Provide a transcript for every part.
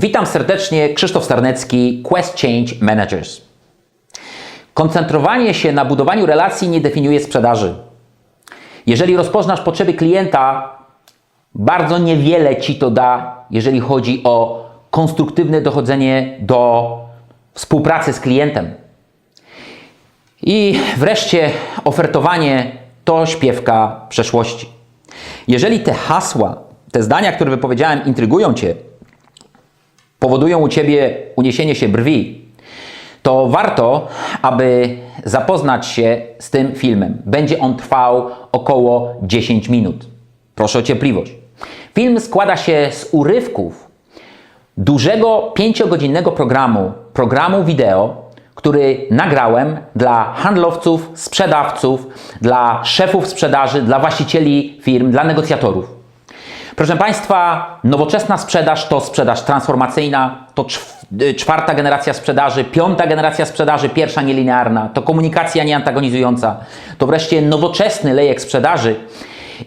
Witam serdecznie, Krzysztof Starnecki, Quest Change Managers. Koncentrowanie się na budowaniu relacji nie definiuje sprzedaży. Jeżeli rozpoznasz potrzeby klienta, bardzo niewiele ci to da, jeżeli chodzi o konstruktywne dochodzenie do współpracy z klientem. I wreszcie ofertowanie to śpiewka przeszłości. Jeżeli te hasła, te zdania, które wypowiedziałem, intrygują Cię, powodują u Ciebie uniesienie się brwi, to warto, aby zapoznać się z tym filmem. Będzie on trwał około 10 minut. Proszę o cierpliwość. Film składa się z urywków dużego pięciogodzinnego programu, programu wideo, który nagrałem dla handlowców, sprzedawców, dla szefów sprzedaży, dla właścicieli firm, dla negocjatorów. Proszę Państwa, nowoczesna sprzedaż to sprzedaż transformacyjna, to y, czwarta generacja sprzedaży, piąta generacja sprzedaży, pierwsza nielinearna, to komunikacja nieantagonizująca, to wreszcie nowoczesny lejek sprzedaży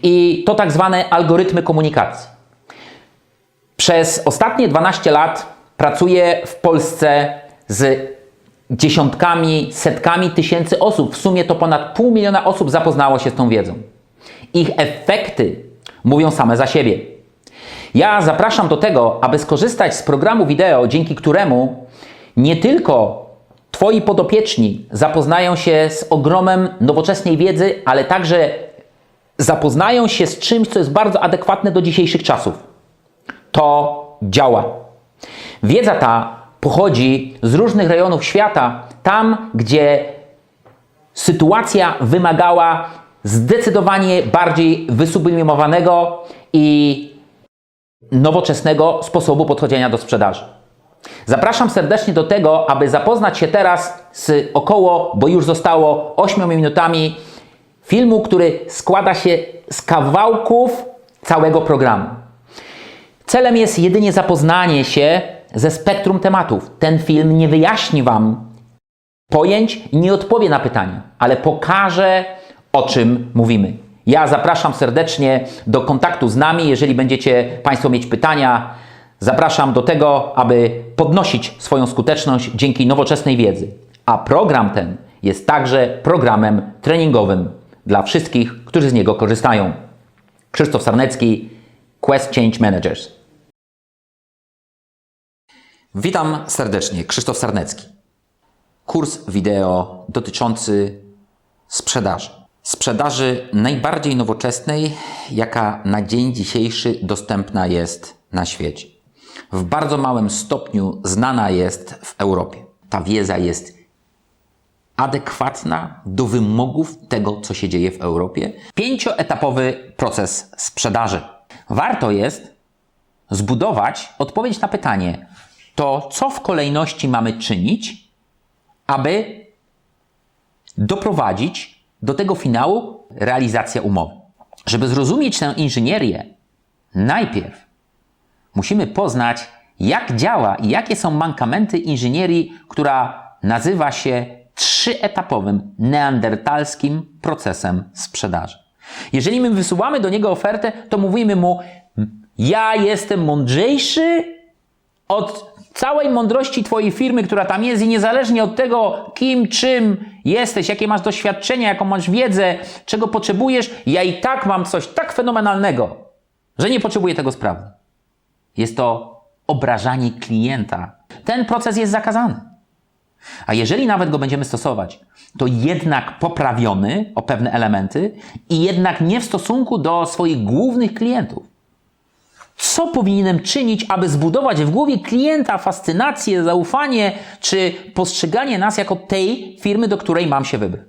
i to tak zwane algorytmy komunikacji. Przez ostatnie 12 lat pracuję w Polsce z dziesiątkami, setkami tysięcy osób. W sumie to ponad pół miliona osób zapoznało się z tą wiedzą. Ich efekty mówią same za siebie. Ja zapraszam do tego, aby skorzystać z programu wideo, dzięki któremu nie tylko Twoi podopieczni zapoznają się z ogromem nowoczesnej wiedzy, ale także zapoznają się z czymś, co jest bardzo adekwatne do dzisiejszych czasów. To działa. Wiedza ta pochodzi z różnych rejonów świata, tam gdzie sytuacja wymagała zdecydowanie bardziej wysublimowanego i nowoczesnego sposobu podchodzenia do sprzedaży. Zapraszam serdecznie do tego, aby zapoznać się teraz z około, bo już zostało 8 minutami filmu, który składa się z kawałków całego programu. Celem jest jedynie zapoznanie się ze spektrum tematów. Ten film nie wyjaśni Wam pojęć nie odpowie na pytania, ale pokaże, o czym mówimy. Ja zapraszam serdecznie do kontaktu z nami, jeżeli będziecie Państwo mieć pytania. Zapraszam do tego, aby podnosić swoją skuteczność dzięki nowoczesnej wiedzy. A program ten jest także programem treningowym dla wszystkich, którzy z niego korzystają. Krzysztof Sarnecki, Quest Change Managers. Witam serdecznie, Krzysztof Sarnecki. Kurs wideo dotyczący sprzedaży. Sprzedaży najbardziej nowoczesnej, jaka na dzień dzisiejszy dostępna jest na świecie. W bardzo małym stopniu znana jest w Europie. Ta wiedza jest adekwatna do wymogów tego, co się dzieje w Europie. Pięcioetapowy proces sprzedaży. Warto jest zbudować odpowiedź na pytanie, to co w kolejności mamy czynić, aby doprowadzić do tego finału realizacja umowy. Żeby zrozumieć tę inżynierię, najpierw musimy poznać, jak działa i jakie są mankamenty inżynierii, która nazywa się trzyetapowym neandertalskim procesem sprzedaży. Jeżeli my wysyłamy do niego ofertę, to mówimy mu: Ja jestem mądrzejszy od całej mądrości Twojej firmy, która tam jest, i niezależnie od tego, kim, czym jesteś, jakie masz doświadczenia, jaką masz wiedzę, czego potrzebujesz, ja i tak mam coś tak fenomenalnego, że nie potrzebuję tego sprawdzić. Jest to obrażanie klienta. Ten proces jest zakazany. A jeżeli nawet go będziemy stosować, to jednak poprawiony o pewne elementy i jednak nie w stosunku do swoich głównych klientów. Co powinienem czynić, aby zbudować w głowie klienta fascynację, zaufanie czy postrzeganie nas jako tej firmy, do której mam się wybrać?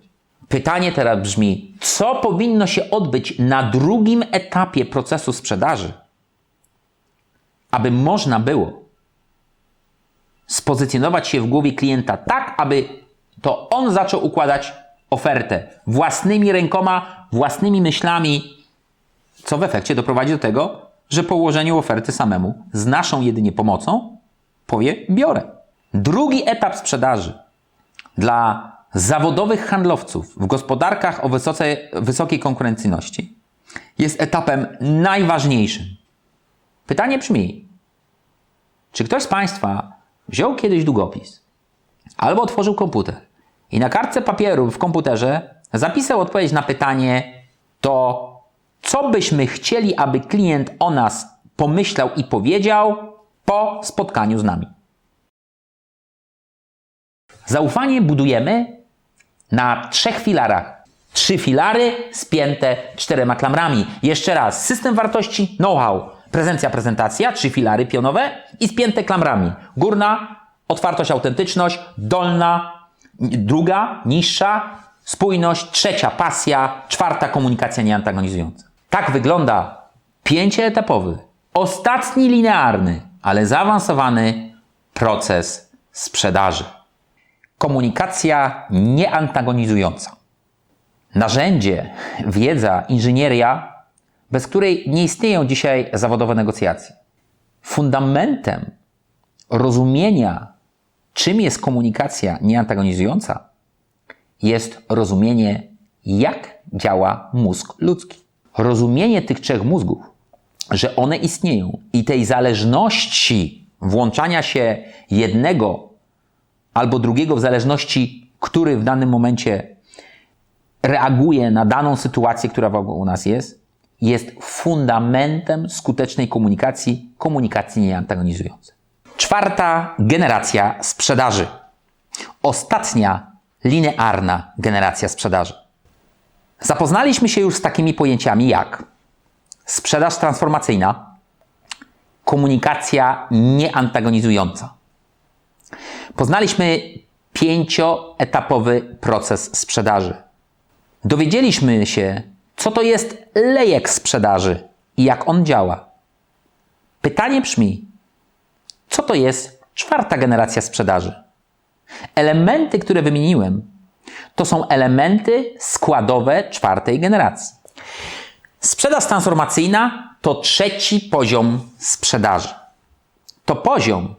Pytanie teraz brzmi: co powinno się odbyć na drugim etapie procesu sprzedaży, aby można było spozycjonować się w głowie klienta tak, aby to on zaczął układać ofertę własnymi rękoma, własnymi myślami, co w efekcie doprowadzi do tego, że po ułożeniu oferty samemu z naszą jedynie pomocą powie biorę. Drugi etap sprzedaży dla zawodowych handlowców w gospodarkach o wysoce, wysokiej konkurencyjności jest etapem najważniejszym. Pytanie brzmi: Czy ktoś z Państwa wziął kiedyś długopis albo otworzył komputer i na kartce papieru w komputerze zapisał odpowiedź na pytanie to, co byśmy chcieli, aby klient o nas pomyślał i powiedział po spotkaniu z nami? Zaufanie budujemy na trzech filarach. Trzy filary spięte czterema klamrami. Jeszcze raz, system wartości, know-how, prezencja, prezentacja, trzy filary pionowe i spięte klamrami. Górna, otwartość, autentyczność, dolna, druga, niższa, spójność, trzecia, pasja, czwarta, komunikacja nieantagonizująca. Tak wygląda pięcioetapowy, ostatni linearny, ale zaawansowany proces sprzedaży. Komunikacja nieantagonizująca. Narzędzie, wiedza, inżynieria, bez której nie istnieją dzisiaj zawodowe negocjacje. Fundamentem rozumienia, czym jest komunikacja nieantagonizująca, jest rozumienie, jak działa mózg ludzki. Rozumienie tych trzech mózgów, że one istnieją i tej zależności włączania się jednego albo drugiego, w zależności, który w danym momencie reaguje na daną sytuację, która wokół nas jest, jest fundamentem skutecznej komunikacji, komunikacji nieantagonizującej. Czwarta generacja sprzedaży. Ostatnia linearna generacja sprzedaży. Zapoznaliśmy się już z takimi pojęciami jak sprzedaż transformacyjna, komunikacja nieantagonizująca. Poznaliśmy pięcioetapowy proces sprzedaży. Dowiedzieliśmy się, co to jest lejek sprzedaży i jak on działa. Pytanie brzmi, co to jest czwarta generacja sprzedaży? Elementy, które wymieniłem, to są elementy składowe czwartej generacji. Sprzedaż transformacyjna to trzeci poziom sprzedaży. To poziom,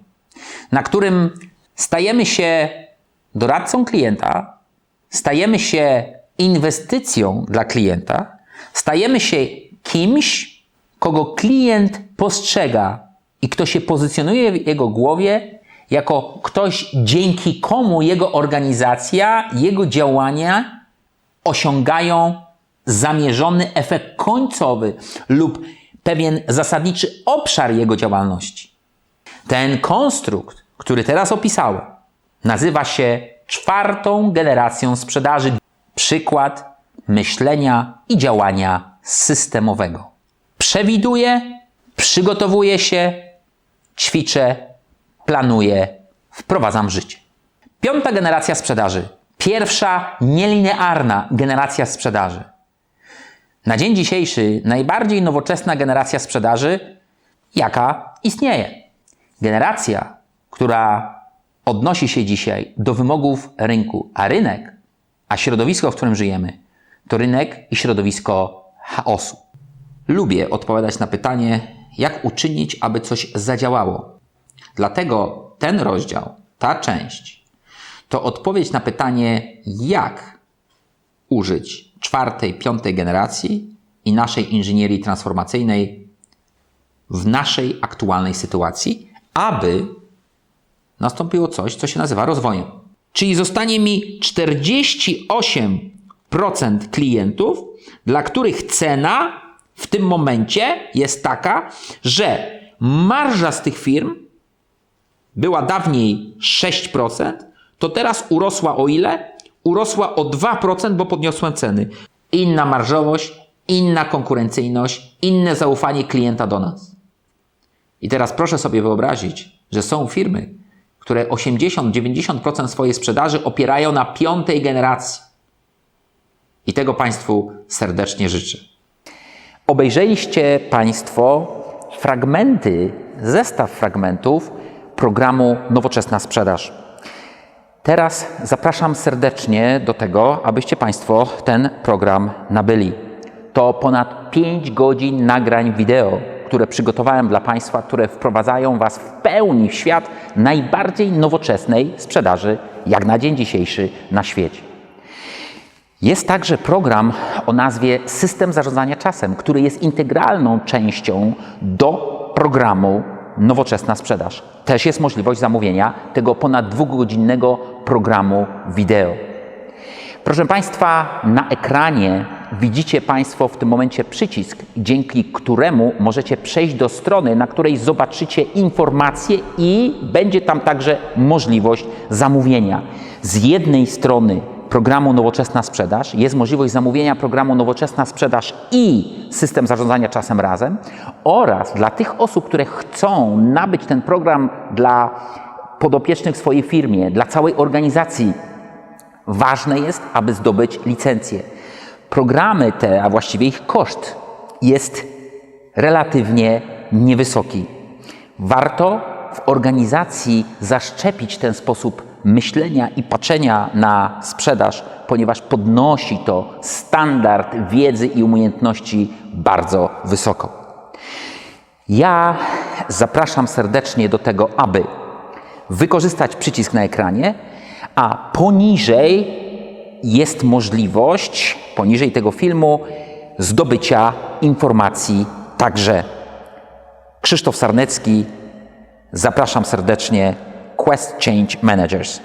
na którym stajemy się doradcą klienta, stajemy się inwestycją dla klienta, stajemy się kimś, kogo klient postrzega i kto się pozycjonuje w jego głowie jako ktoś, dzięki komu jego organizacja, jego działania osiągają zamierzony efekt końcowy lub pewien zasadniczy obszar jego działalności. Ten konstrukt, który teraz opisałem, nazywa się czwartą generacją sprzedaży. Przykład myślenia i działania systemowego. Przewiduję, przygotowuję się, ćwiczę, planuję, wprowadzam w życie. Piąta generacja sprzedaży. Pierwsza nielinearna generacja sprzedaży. Na dzień dzisiejszy najbardziej nowoczesna generacja sprzedaży, jaka istnieje. Generacja, która odnosi się dzisiaj do wymogów rynku, a rynek, a środowisko, w którym żyjemy, to rynek i środowisko chaosu. Lubię odpowiadać na pytanie, jak uczynić, aby coś zadziałało. Dlatego ten rozdział, ta część, to odpowiedź na pytanie, jak użyć czwartej, piątej generacji i naszej inżynierii transformacyjnej w naszej aktualnej sytuacji, aby nastąpiło coś, co się nazywa rozwojem. Czyli zostanie mi 48% klientów, dla których cena w tym momencie jest taka, że marża z tych firm była dawniej 6%, to teraz urosła o ile? Urosła o 2%, bo podniosłem ceny. Inna marżowość, inna konkurencyjność, inne zaufanie klienta do nas. I teraz proszę sobie wyobrazić, że są firmy, które 80-90% swojej sprzedaży opierają na piątej generacji. I tego Państwu serdecznie życzę. Obejrzeliście Państwo fragmenty, zestaw fragmentów programu Nowoczesna Sprzedaż. Teraz zapraszam serdecznie do tego, abyście Państwo ten program nabyli. To ponad 5 godzin nagrań wideo, które przygotowałem dla Państwa, które wprowadzają Was w pełni w świat najbardziej nowoczesnej sprzedaży, jak na dzień dzisiejszy na świecie. Jest także program o nazwie System Zarządzania Czasem, który jest integralną częścią do programu Nowoczesna Sprzedaż. Też jest możliwość zamówienia tego ponad dwugodzinnego programu wideo. Proszę Państwa, na ekranie widzicie Państwo w tym momencie przycisk, dzięki któremu możecie przejść do strony, na której zobaczycie informacje i będzie tam także możliwość zamówienia. Z jednej strony programu Nowoczesna Sprzedaż jest możliwość zamówienia programu Nowoczesna Sprzedaż i system zarządzania czasem razem oraz dla tych osób, które chcą nabyć ten program dla podopiecznych w swojej firmie, dla całej organizacji, Ważne jest, aby zdobyć licencję. Programy te, a właściwie ich koszt, jest relatywnie niewysoki. Warto w organizacji zaszczepić ten sposób myślenia i patrzenia na sprzedaż, ponieważ podnosi to standard wiedzy i umiejętności bardzo wysoko. Ja zapraszam serdecznie do tego, aby wykorzystać przycisk na ekranie, a poniżej jest możliwość, poniżej tego filmu, zdobycia informacji także. Krzysztof Sarnecki, zapraszam serdecznie, Quest Change Managers.